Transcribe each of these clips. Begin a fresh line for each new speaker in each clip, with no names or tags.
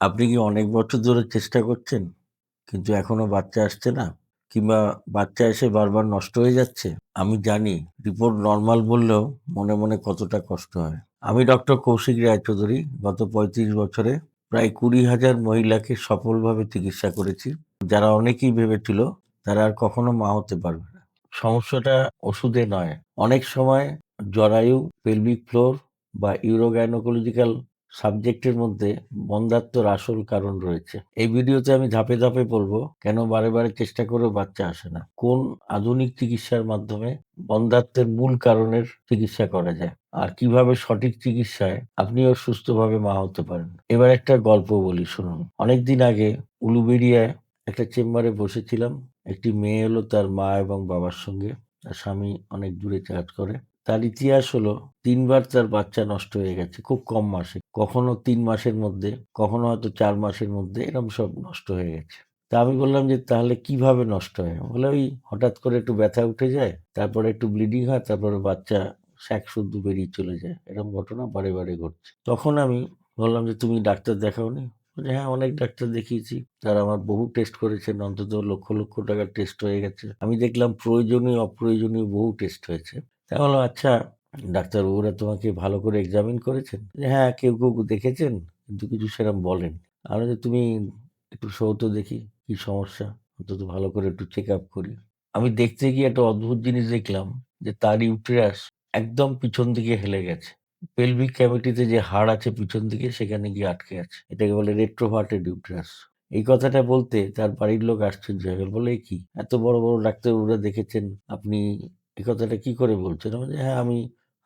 আপনি কি অনেক বছর ধরে চেষ্টা করছেন, কিন্তু এখনও বাচ্চা আসছে না? কিংবা বাচ্চা এসে বারবার নষ্ট হয়ে যাচ্ছে? আমি জানি রিপোর্ট নর্মাল বললেও মনে, মনে কতটা কষ্ট হয়। আমি ডক্টর কৌশিক রায়চৌধুরী। গত ৩৫ বছরে প্রায় কুড়ি হাজার মহিলাকে সফলভাবে চিকিৎসা করেছি। যারা অনেকেই ভেবেছিল তারা আর কখনো মা হতে পারবে না। সমস্যাটা ওষুধে নয়। অনেক সময় জরায়ু, পেলভিক ফ্লোর বা ইউরোগাইনোকোলজিক্যাল সাবজেক্টের মধ্যে বন্ধ্যাত্বর আসল কারণ রয়েছে। এই ভিডিওতে আমি ধাপে, ধাপে বলব কেন বারে, বারে চেষ্টা করেও বাচ্চা আসে না। কোন আধুনিক চিকিৎসার মাধ্যমে বন্ধাত্মের মূল কারণের চিকিৎসা করা যায়। আর কীভাবে সঠিক চিকিৎসায় আপনিও সুস্থভাবে মা হতে পারেন। এবার একটা গল্প বলি শুনুন। অনেকদিন আগে উলুবেড়িয়ায় একটা চেম্বারে বসেছিলাম। একটি মেয়ে এলো তার মা এবং বাবার সঙ্গে। তার স্বামী অনেক দূরে কাজ করে। তার ইতিহাস হলো তিনবার তার বাচ্চা নষ্ট হয়ে গেছে খুব কম মাসে। কখনো তিন মাসের মধ্যে, কখনো হয়তো চার মাসের মধ্যে এরকম সব নষ্ট হয়ে গেছে। তা আমি বললাম যে, "তাহলে কীভাবে নষ্ট হয়?" বলে, "ওই হঠাৎ করে একটু ব্যথা উঠে যায়, তারপরে একটু ব্লিডিং হয়, তারপরে বাচ্চা শ্যাক শুদ্ধ বেরিয়ে চলে যায়। এরকম ঘটনা বারে, বারে ঘটছে।" তখন আমি বললাম যে, "তুমি ডাক্তার দেখাওনি?" বলছে, "হ্যাঁ, অনেক ডাক্তার দেখিয়েছি। তারা আমার বহু টেস্ট করেছেন। অন্তত লক্ষ, লক্ষ টাকার টেস্ট হয়ে গেছে। আমি দেখলাম প্রয়োজনীয়, অপ্রয়োজনীয় বহু টেস্ট হয়েছে।" তা বলো "আচ্ছা ডাক্তারবাবুরা তোমাকে ভালো করে এক্সামিন করেছেন?" "হ্যাঁ, কেউ, কেউ দেখেছেন কিন্তু কিছু সেরকম বলেন।" আমি যে "তুমি একটু শোও তো দেখি কি সমস্যা? অন্তত ভালো করে একটু চেক আপ করি।" আমি দেখতে গিয়ে একটা অদ্ভুত জিনিস দেখলাম যে, তার ইউটেরাস একদম পিছন দিকে হেলে গেছে। পেলভিক ক্যাভিটিতে যে হাড় আছে পিছন দিকে সেখানে গিয়ে আটকে আছে। এটাকে বলে রেট্রোভার্টেড ইউটেরাস। এই কথাটা বলতে তার বাড়ির লোক আশ্চর্য হয়ে। বলে, কি? এত বড়, বড় ডাক্তারবাবুরা দেখেছেন, আপনি এই কথাটা কি করে বলছেন?" বলছি, "হ্যাঁ, আমি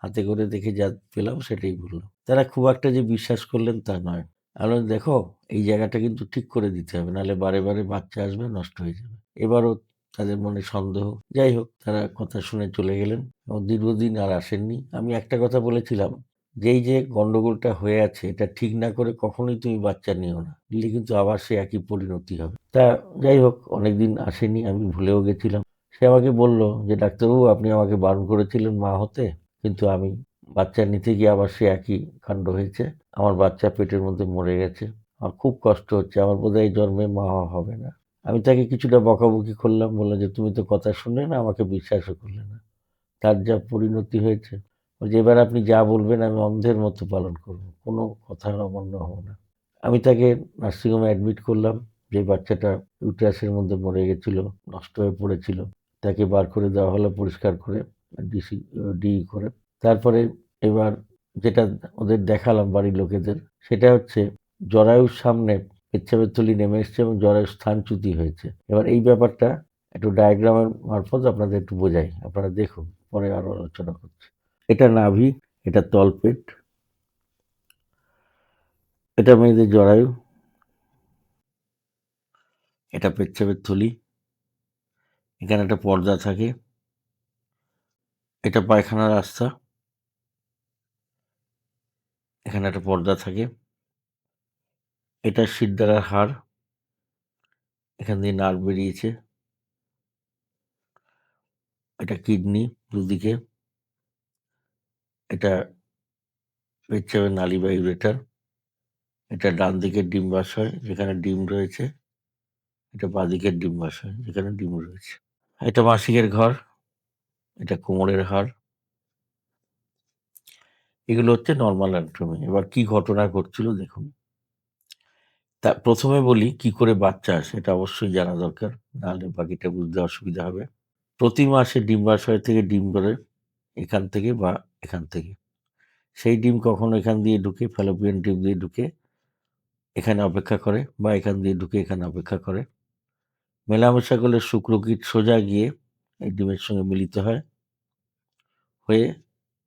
হাতে করে দেখে যা পেলাম সেটাই বললাম।" তারা খুব একটা যে বিশ্বাস করলেন তা নয়। বললাম, "দেখো এই জায়গাটা কিন্তু ঠিক করে দিতে হবে। নাহলে বারে, বারে বাচ্চা আসবে, নষ্ট হয়ে যাবে।" এবারও তাদের মনে সন্দেহ। যাই হোক তারা কথা শুনে চলে গেলেন এবং দীর্ঘদিন আর আসেননি। আমি একটা কথা বলেছিলাম যে, "এই যে গন্ডগোলটা হয়ে আছে এটা ঠিক না করে কখনোই তুমি বাচ্চা নিও না। নিলে কিন্তু আবার সে একই পরিণতি হবে।" তা যাই হোক অনেকদিন আসেনি। আমি ভুলেও গেছিলাম। সে আমাকে বলল যে, "ডাক্তারবাবু আপনি আমাকে বারণ করেছিলেন মা হতে। কিন্তু আমি বাচ্চা নিতে গিয়ে আবার সে একই কাণ্ড হয়েছে। আমার বাচ্চা পেটের মধ্যে মরে গেছে। আমার খুব কষ্ট হচ্ছে। আমার বোধহয় এই জন্মে মা হবে না।" আমি তাকে কিছুটা বকাবকি করলাম। বললাম যে, "তুমি তো কথা শুনলে না, আমাকে বিশ্বাসও করলে না। তার যা পরিণতি হয়েছে" যে "এবার আপনি যা বলবেন আমি অন্ধের মতো পালন করব। কোনো কথার অমান্য হব না।" আমি তাকে নার্সিংহোমে অ্যাডমিট করলাম। যে বাচ্চাটা ইউটেরাসের মধ্যে মরে গেছিল, নষ্ট হয়ে পড়েছিল। তাকে বার করে দেওয়া হলো পরিষ্কার করে ডিসি ডিই করে। তারপরে এবার যেটা ওদের দেখালাম বাড়ির লোকেদের সেটা হচ্ছে জরায়ুর সামনে পেচ্ছাবের থলি নেমে এসছে এবং জরায়ুর স্থানচ্যুতি হয়েছে। এবার এই ব্যাপারটা একটু ডায়াগ্রামের মারফত আপনাদের একটু বোঝাই। আপনারা দেখুন, পরে আরও আলোচনা করছি। এটা নাভি, এটা তলপেট। এটা মেয়েদের জরায়ু। এটা পেচ্ছাপের থলি। এখানে একটা পর্দা থাকে। এটা পায়খানার রাস্তা। এখানে একটা পর্দা থাকে। এটা শিরদাঁড়ার হাড়। এখান দিয়ে নার বেরিয়েছে। এটা কিডনি দুদিকে। এটা পেচ্ছাবের নালী বা ইউরেটার। এটা ডান দিকের ডিম্বাশয়, যেখানে ডিম রয়েছে। এটা বাঁদিকের ডিম্বাশয়, যেখানে ডিম রয়েছে। এটা মাসিকের ঘর। এটা কোমরের হাড়। এগুলো হচ্ছে নর্মাল অ্যানাটমি। এবার কি ঘটনা ঘটছিল দেখুন। তা প্রথমে বলি কি করে বাচ্চা আসে, এটা অবশ্যই জানা দরকার। নাহলে বাকিটা বুঝতে অসুবিধা হবে। প্রতি মাসে ডিম্বাশয় থেকে ডিম বেরোয় এখান থেকে বা এখান থেকে। সেই ডিম কখনো এখান দিয়ে ঢুকে ফ্যালোপিয়ান ডিম দিয়ে ঢুকে এখানে অপেক্ষা করে বা এখান দিয়ে ঢুকে এখানে অপেক্ষা করে। মেলামেশা করলে শুক্রকীট সোজা গিয়ে এই ডিমের সঙ্গে মিলিত হয়। হয়ে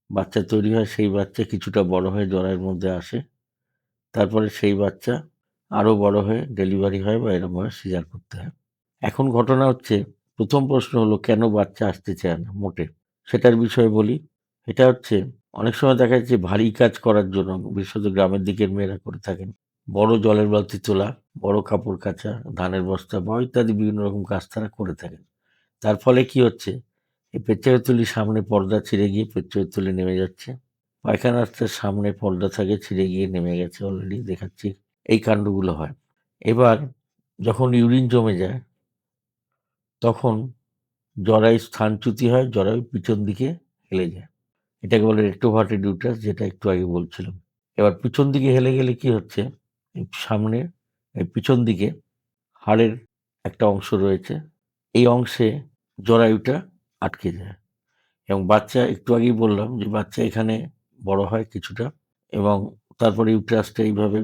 বাচ্চা তৈরি হয়। সেই বাচ্চা কিছুটা বড় হয়ে জরায়ুর মধ্যে আসে। তারপরে সেই বাচ্চা আরও বড় হয়ে ডেলিভারি হয় বা এরকমভাবে সিজার করতে হয়। এখন ঘটনা হচ্ছে, প্রথম প্রশ্ন হলো, কেন বাচ্চা আসতে চায় না মোটে? সেটার বিষয়ে বলি। এটা হচ্ছে, অনেক সময় দেখা যাচ্ছে ভারী কাজ করার জন্য বিশেষত গ্রামের দিকের মেয়েরা করে থাকেন। বড় জলের বালতি তোলা, বড় কাপড় কাচা, ধানের বস্তা বা ইত্যাদি বিভিন্ন রকম কাজ তারা করে থাকেন। তার ফলে কি হচ্ছে? এই থলির সামনে পর্দা ছিঁড়ে গিয়ে থলি নেমে যাচ্ছে। পায়খানা সামনে পর্দা থাকে ছিঁড়ে গিয়ে নেমে গেছে অলরেডি দেখাচ্ছি। এই কাণ্ডগুলো হয় এবার যখন ইউরিন জমে যায় তখন জরায়ু স্থানচ্যুতি হয় জরায়ু পিছন দিকে হেলে যায় এটাকে বলে রেক্টোভার্টেড ইউটারাস যেটা একটু আগে বলছিলাম এবার পিছন দিকে হেলে গেলে কি হচ্ছে সামনে পিছন দিকে হাড়ের একটা অংশ রয়েছে। এই অংশে জরায়ুটা আটকে যায়। এবং বাচ্চা, একটু আগেই বললাম যে বাচ্চা এখানে বড় হয় কিছুটা এবং তারপরে ইউটারাসটা এইভাবে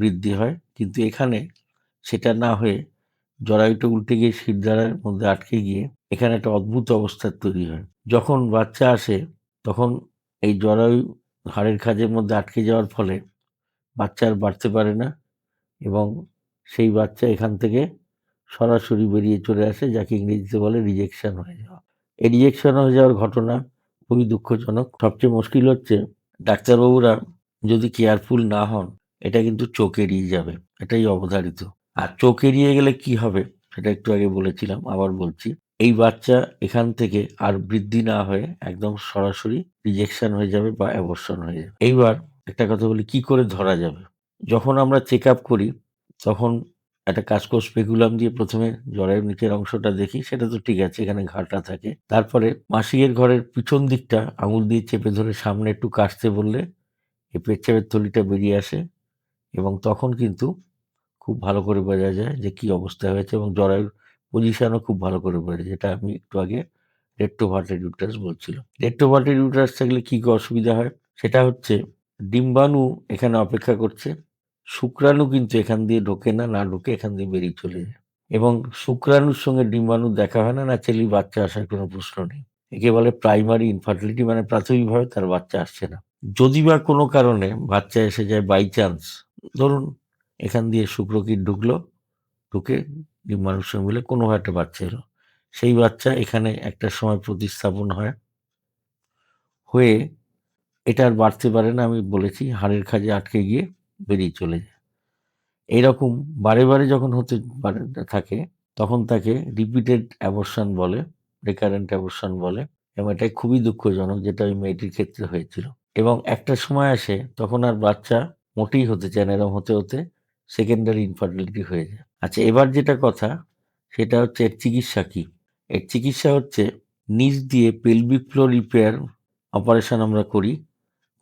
বৃদ্ধি হয়। কিন্তু এখানে সেটা না হয়ে জরায়ুটা উল্টে গিয়ে শিরদাঁড়ার মধ্যে আটকে গিয়ে এখানে একটা অদ্ভুত অবস্থার তৈরি হয়। যখন বাচ্চা আসে, তখন এই জরায়ু হাড়ের খাঁজের মধ্যে আটকে যাওয়ার ফলে বাচ্চা আর বাড়তে পারে না এবং সেই বাচ্চা এখান থেকে সরাসরি বেরিয়ে চলে আসে, যাকে ইংরেজিতে বলে রিজেকশন হয়ে যাওয়া। এই রিজেকশন হয়ে যাওয়ার ঘটনা খুবই দুঃখজনক। সবচেয়ে মুশকিল হচ্ছে ডাক্তারবাবুরা যদি কেয়ারফুল না হন, এটা কিন্তু চোখ এড়িয়ে যাবে, এটাই অবধারিত। আর চোখ এড়িয়ে গেলে কি হবে সেটা একটু আগে বলেছিলাম, আবার বলছি। এই বাচ্চা এখান থেকে আর বৃদ্ধি না হয়ে একদম সরাসরি রিজেকশন হয়ে যাবে বা অ্যাবর্শন হয়ে যাবে। এইবার একটা কথা বলি, কি করে ধরা যাবে? যখন আমরা চেক আপ করি, তখন একটা কাজকোষ স্পেকুলাম দিয়ে প্রথমে জরায়ুর নিচের অংশটা দেখি, সেটা তো ঠিক আছে, এখানে ঘাটা থাকে। তারপরে মাসিকের ঘরের পিছন দিকটা আঙুল দিয়ে চেপে ধরে সামনে একটু কাটতে বললে এই পেচ্ছাপের থলিটা বেরিয়ে আসে এবং তখন কিন্তু খুব ভালো করে বোঝা যায় যে কি অবস্থা হয়েছে এবং জরায়ুর পজিশানও খুব ভালো করে বোঝা যায়। যেটা আমি একটু আগে রেট্রোভার্টেড ইউটারাস বলছিলাম। রেট্রোভার্টেড ইউটারাস থাকলে কী কি অসুবিধা হয়? সেটা হচ্ছে ডিম্বাণু এখানে অপেক্ষা করছে। শুক্রাণু কিন্তু এখান দিয়ে ঢোকে না না ঢোকে এখান দিয়ে বেরিয়ে চলে যায়। এবং শুক্রাণুর সঙ্গে ডিম্বাণু দেখা হয় না না ছেলে বাচ্চা আসার কোনো প্রশ্ন নেই। একে বলে প্রাইমারি ইনফার্টিলিটি মানে প্রাথমিকভাবে তার বাচ্চা আসছে না। যদি বা কোনো কারণে বাচ্চা এসে যায় বাই চান্স ধরুন এখান দিয়ে শুক্রকীট ঢুকলো, ঢুকে ডিম্বাণুর সঙ্গে মিলে কোনো একটা বাচ্চা এলো। সেই বাচ্চা এখানে একটা সময় প্রতিস্থাপন হয়। হয়ে এটা আর বাড়তে পারে না, আমি বলেছি, হাড়ের খাজে আটকে গিয়ে বেরিয়ে চলে যায়। এরকম বারে বারে যখন হতে পারে, থাকে, তখন তাকে রিপিটেড অ্যাবর্শন বলে রেকারেন্ট অ্যাবর্শন বলে, এবং এটাই খুবই দুঃখজনক যেটা ওই মেয়েটির ক্ষেত্রে হয়েছিল। এবং একটা সময় আসে, তখন আর বাচ্চা মোটেই হতে চায় না এরকম হতে হতে সেকেন্ডারি ইনফার্টিলিটি হয়ে যায়। আচ্ছা এবার যেটা কথা, সেটা হচ্ছে এর চিকিৎসা কী? এর চিকিৎসা হচ্ছে, নিচ দিয়ে পেলভিক ফ্লোর রিপেয়ার অপারেশন আমরা করি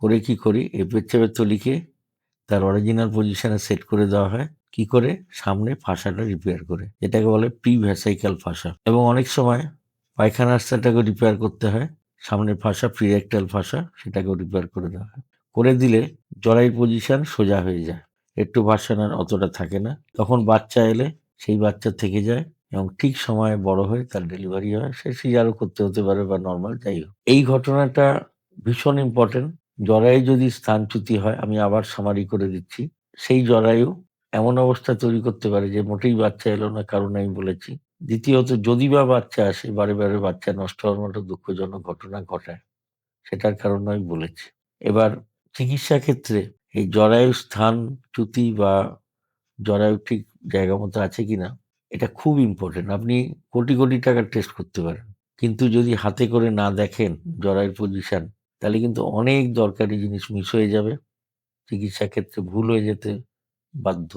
করে কি করি? এই পেচ্ছাপের তলিকে তার অরিজিনাল পজিশানে সেট করে দেওয়া হয়। কি করে? সামনে ফাঁসাটা রিপেয়ার করে। এটাকে বলে প্রি ভ্যাসাইকাল ফাঁসা। এবং অনেক সময় পায়খানা রাস্তাটাকে রিপেয়ার করতে হয়। সামনের ফাঁসা প্রিরেক্টাল ফাঁসা, সেটাকেও রিপেয়ার করে দেওয়া হয়। করে দিলে জরাই পজিশন সোজা হয়ে যায়। একটু ভার্সন আর অতটা থাকে না। তখন বাচ্চা এলে সেই বাচ্চা থেকে যায় এবং ঠিক সময়ে বড় হয়ে তার ডেলিভারি হয়। সে সিজারও করতে হতে পারে বা নর্মাল যাই হোক। এই ঘটনাটা ভীষণ ইম্পর্টেন্ট জরায়ু যদি স্থানচ্যুতি হয়, আমি আবার সামারি করে দিচ্ছি। সেই জরায়ু এমন অবস্থা তৈরি করতে পারে যে মোটেই বাচ্চা এলো না, কারণ আমি বলেছি। দ্বিতীয়ত, যদি বা বাচ্চা আসে, বারে বারে বাচ্চা নষ্ট হওয়ার মতো দুঃখজনক ঘটনা ঘটায়। সেটার কারণ আমি বলেছি। এবার চিকিৎসা ক্ষেত্রে এই জরায়ু স্থান চ্যুতি বা জরায়ু ঠিক জায়গা মতো আছে কিনা, এটা খুব ইম্পর্টেন্ট আপনি কোটি কোটি টাকার টেস্ট করতে পারেন। কিন্তু যদি হাতে করে না দেখেন জরায়ুর পজিশন তাহলে কিন্তু অনেক দরকারি জিনিস মিস হয়ে যাবে। চিকিৎসা ক্ষেত্রে ভুল হয়ে যেতে বাধ্য।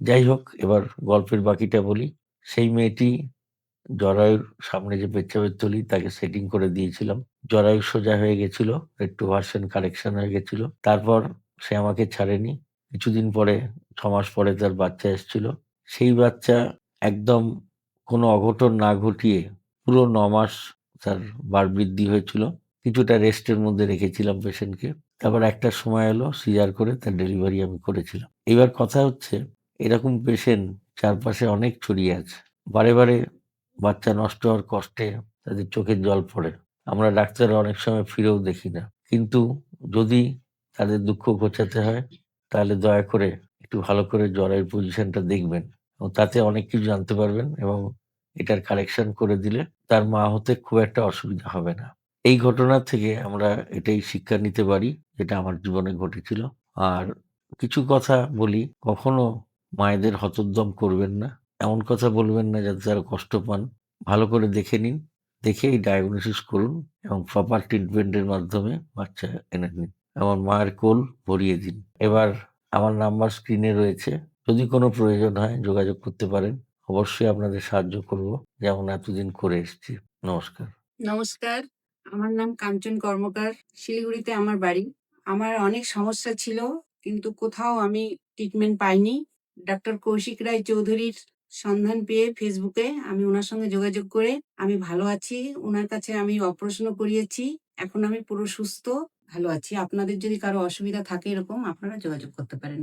যাই হোক, এবার গল্পের বাকিটা বলি। সেই মেয়েটি জরায়ুর সামনে যে পেচ্ছাপের তলি তাকে সেটিং করে দিয়েছিলাম। জরায়ু সোজা হয়ে গেছিল, একটু ভার্সন কারেকশন হয়ে গেছিল। তারপর সে আমাকে ছাড়েনি। কিছুদিন পরে ছ মাস পরে তার বাচ্চা এসেছিল। সেই বাচ্চা একদম কোনো অঘটন না ঘটিয়ে পুরো ন মাস তার বার বৃদ্ধি হয়েছিল। কিছুটা রেস্টের মধ্যে রেখেছিলাম পেশেন্টকে। তারপর একটা সময় এলো সিজার করে তার ডেলিভারি আমি করেছিলাম। এবার কথা হচ্ছে, এরকম পেশেন্ট চারপাশে অনেক ছড়িয়ে আছে। বারে বারে বাচ্চা নষ্ট হওয়ার কষ্টে তাদের চোখের জল পড়ে। আমরা ডাক্তার অনেক সময় ফিরেও দেখি না। কিন্তু যদি তাদের দুঃখ ঘোচাতে হয়, তাহলে দয়া করে একটু ভালো করে জ্বরের পজিশনটা দেখবেন। এবং তাতে অনেক কিছু জানতে পারবেন এবং এটার কারেকশন করে দিলে তার মা হতে খুব একটা অসুবিধা হবে না। এই ঘটনা থেকে আমরা এটাই শিক্ষা নিতে পারি, যেটা আমার জীবনে ঘটেছিল। আর কিছু কথা বলি, কখনো মায়েদের হতোদ্যম করবেন না। এমন কথা বলবেন না যাতে তারা কষ্ট পান। ভালো করে দেখে নিন, দেখে এই ডায়াগনোসিস করুন এবং প্রপার ট্রিটমেন্টের মাধ্যমে বাচ্চা এনে নিন। আমার মায়ের কোল ভরিয়ে দিন। এবার আমার নাম্বার স্ক্রিনে রয়েছে। যদি কোনো প্রয়োজন হয় যোগাযোগ করতে পারেন। অবশ্যই আপনাদের সাহায্য করব। যেমন এতদিন করে এসেছি। নমস্কার।
নমস্কার। আমার নাম কাঞ্চন কর্মকার, শিলিগুড়িতে আমার বাড়ি। আমার অনেক সমস্যা ছিল, কিন্তু কোথাও আমি ট্রিটমেন্ট পাইনি। ডক্টর কৌশিক রায় চৌধুরীর সন্ধান পেয়ে ফেসবুকে আমি ওনার সঙ্গে যোগাযোগ করে আমি ভালো আছি, ওনার কাছে আমি অপারেশনও করিয়েছি, এখন আমি পুরো সুস্থ, ভালো আছি। আপনাদের যদি কারও অসুবিধা থাকে এরকম, আপনারা যোগাযোগ করতে পারেন।